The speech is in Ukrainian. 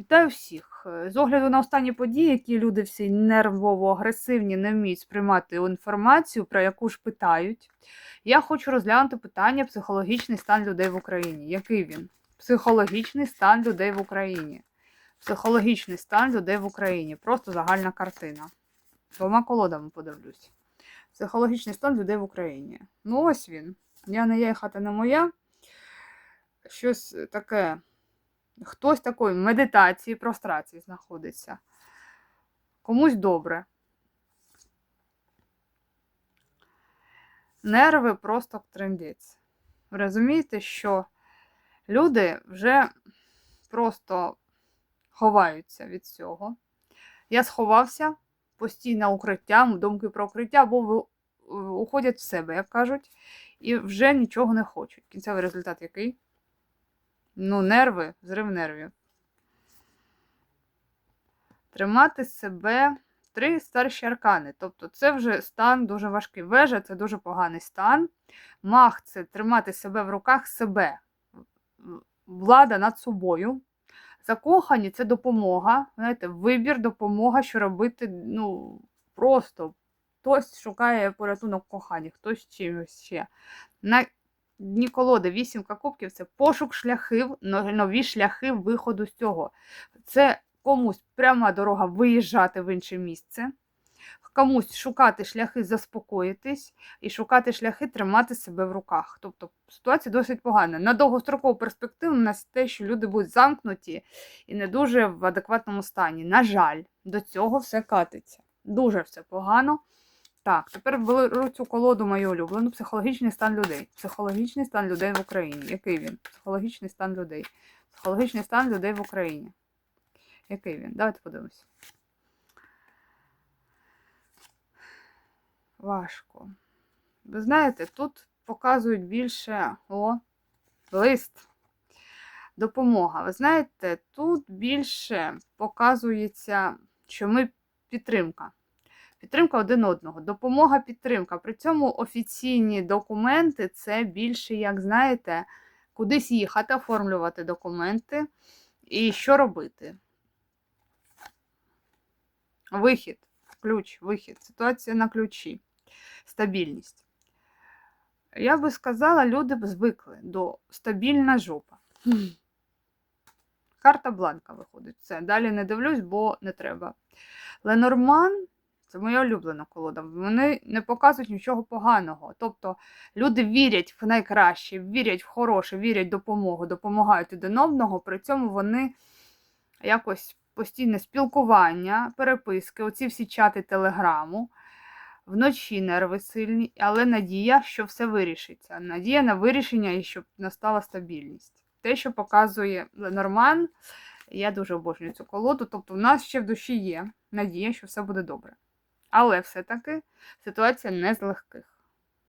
Вітаю всіх! З огляду на останні події, які люди всі нервово-агресивні, не вміють сприймати інформацію, про яку ж питають. Я хочу розглянути питання психологічний стан людей в Україні. Який він? Психологічний стан людей в Україні. Психологічний стан людей в Україні. Просто загальна картина. Двома колодами подивлюсь. Психологічний стан людей в Україні. Ну, ось він. Я не я і хата не моя. Щось таке. Хтось такої медитації, прострації знаходиться. Комусь добре. Нерви просто трендець. Ви розумієте, що люди вже просто ховаються від цього. Я сховався постійно укриттям, думки про укриття, бо уходять в себе, як кажуть, і вже нічого не хочуть. Кінцевий результат який? Ну, нерви, зрив нервів. Тримати себе три старші аркани. Тобто це вже стан дуже важкий. Вежа це дуже поганий стан. Мах це тримати себе в руках себе. Влада над собою. Закохані це допомога. Знаєте, вибір, допомога, що робити, ну, просто. Хтось шукає порятунок в коханні, хтось чимось ще. Дні колоди вісімка кубків це пошук шляхів, нові шляхи виходу з цього. Це комусь пряма дорога виїжджати в інше місце, комусь шукати шляхи заспокоїтись і шукати шляхи тримати себе в руках. Тобто ситуація досить погана. На довгострокову перспективу у нас те, що люди будуть замкнуті і не дуже в адекватному стані. На жаль, до цього все катиться. Дуже все погано. Так, тепер беру цю колоду мою улюблену. Психологічний стан людей. Психологічний стан людей в Україні. Який він? Психологічний стан людей. Психологічний стан людей в Україні. Який він? Давайте подивимось. Важко. Ви знаєте, тут показують більше о, лист. Допомога. Ви знаєте, тут більше показується, що ми підтримка. Підтримка один одного, допомога, підтримка. При цьому офіційні документи це більше, як знаєте, кудись їхати, оформлювати документи і що робити. Вихід, ключ, вихід, ситуація на ключі, стабільність. Я би сказала, люди б звикли до стабільна жопа. Карта бланка виходить. Все, далі не дивлюсь, бо не треба. Ленорман це моя улюблена колода. Вони не показують нічого поганого. Тобто люди вірять в найкраще, вірять в хороше, вірять в допомогу, допомагають один одного. При цьому вони якось постійне спілкування, переписки, оці всі чати телеграму. Вночі нерви сильні, але надія, що все вирішиться. Надія на вирішення і щоб настала стабільність. Те, що показує Ленорман, я дуже обожнюю цю колоду. Тобто, в нас ще в душі є надія, що все буде добре. Але все-таки ситуація не з легких.